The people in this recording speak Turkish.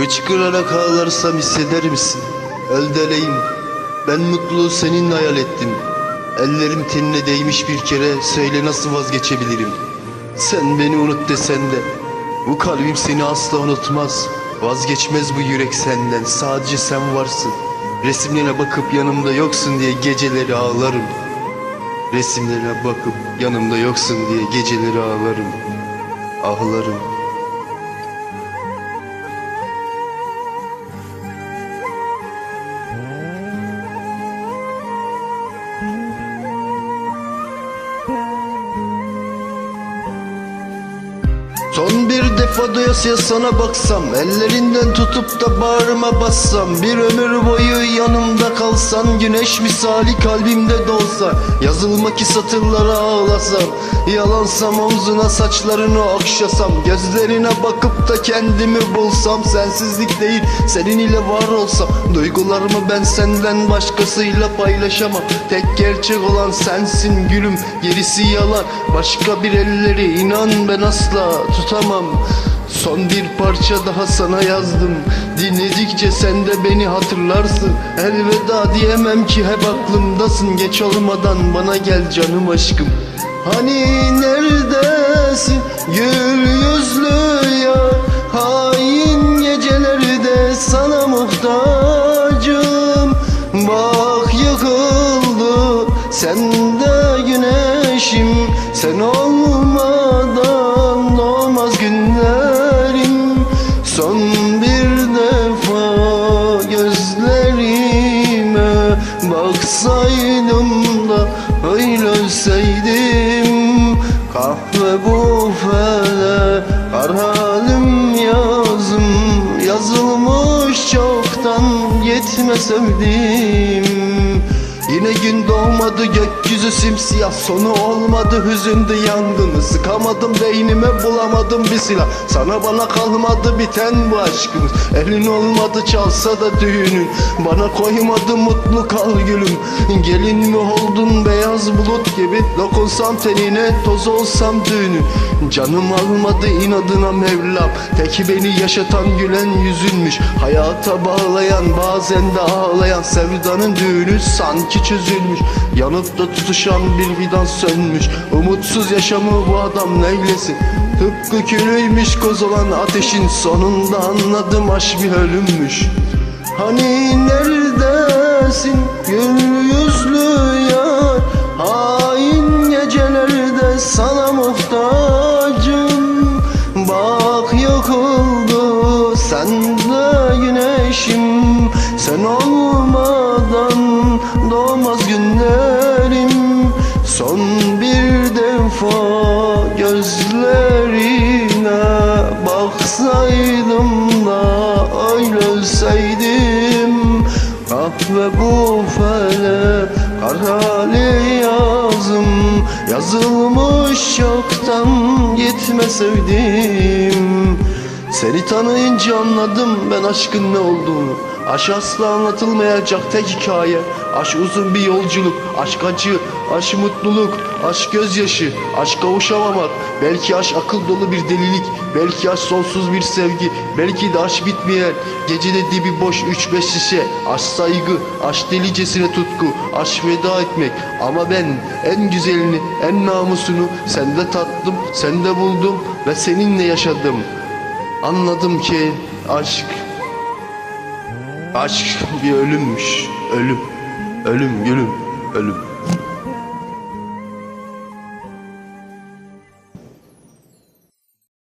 Hıçkırarak ağlarsam hisseder misin? Öldeleyim. Ben mutluluğu seninle hayal ettim. Ellerim tenine değmiş bir kere söyle nasıl vazgeçebilirim? Sen beni unut desen de bu kalbim seni asla unutmaz. Vazgeçmez bu yürek senden sadece sen varsın. Resimlerine bakıp yanımda yoksun diye geceleri ağlarım. Resimlerine bakıp yanımda yoksun diye geceleri ağlarım. Ağlarım. Defa doyasıya sana baksam Ellerinden tutup da bağrıma bassam Bir ömür boyu yanımda kalsan Güneş misali kalbimde dolsa Yazılmak ki satırlara ağlasam Yalansam omzuna saçlarını okşasam Gözlerine bakıp da kendimi bulsam Sensizlik değil senin ile var olsam Duygularımı ben senden başkasıyla paylaşamam Tek gerçek olan sensin gülüm Gerisi yalan Başka bir elleri inan ben asla tutamam Son bir parça daha sana yazdım. Dinledikçe sen de beni hatırlarsın. Elveda diyemem ki hep aklımdasın. Geç olmadan bana gel canım aşkım. Hani neredesin? Gül yüzlü ya. Hain gecelerde sana muhtacım. Bak yıkıldı. Sende güneşim. Sen olmadan kar halim yazım Yazılmış çoktan yetme sevdim Yine gün doğmadı gökyüzü simsiyah. Sonu olmadı hüzündü yangını Sıkamadım beynime bulamadım bir silah. Sana bana kalmadı biten bu aşkımız Elin olmadı çalsa da düğünün. Bana koymadı mutlu kal gülüm. Gelin mi oldun beyaz bulut gibi? Dokunsam tenine toz olsam düğünün. Canım almadı inadına Mevlam. Tek beni yaşatan gülen yüzünmüş. Hayata bağlayan bazen de ağlayan Sevdanın düğünü sanki çözülmüş Yanıp tutuşan bir fidan sönmüş. Umutsuz yaşamı bu adam neylesin? Tıpkı külüymüş koz olan ateşin Sonunda anladım aşk bir ölümmüş. Hani neredesin? Gül yüzlü yar Hain güneşim. Sen olmadan doğmaz günlerim. Son bir defa gözlerine Baksaydım da öyle ölseydim. Kahve bu fele kar hali yazım. Yazılmış çoktan gitme sevdim Seni tanıyınca anladım ben aşkın ne olduğunu. Aşk asla anlatılmayacak tek hikaye. Aşk uzun bir yolculuk Aşk acı, aşk mutluluk Aşk gözyaşı, aşk kavuşamamak. Belki aşk akıl dolu bir delilik Belki aşk sonsuz bir sevgi Belki de aşk bitmeyen Gecede dibi boş üç beş şişe. Aşk saygı, aşk delicesine tutku Aşk veda etmek. Ama ben en güzelini, en namusunu Sende tattım, sende buldum Ve seninle yaşadım Anladım ki aşk Aşk bir ölümmüş. Ölüm. Ölüm gülüm. Ölüm.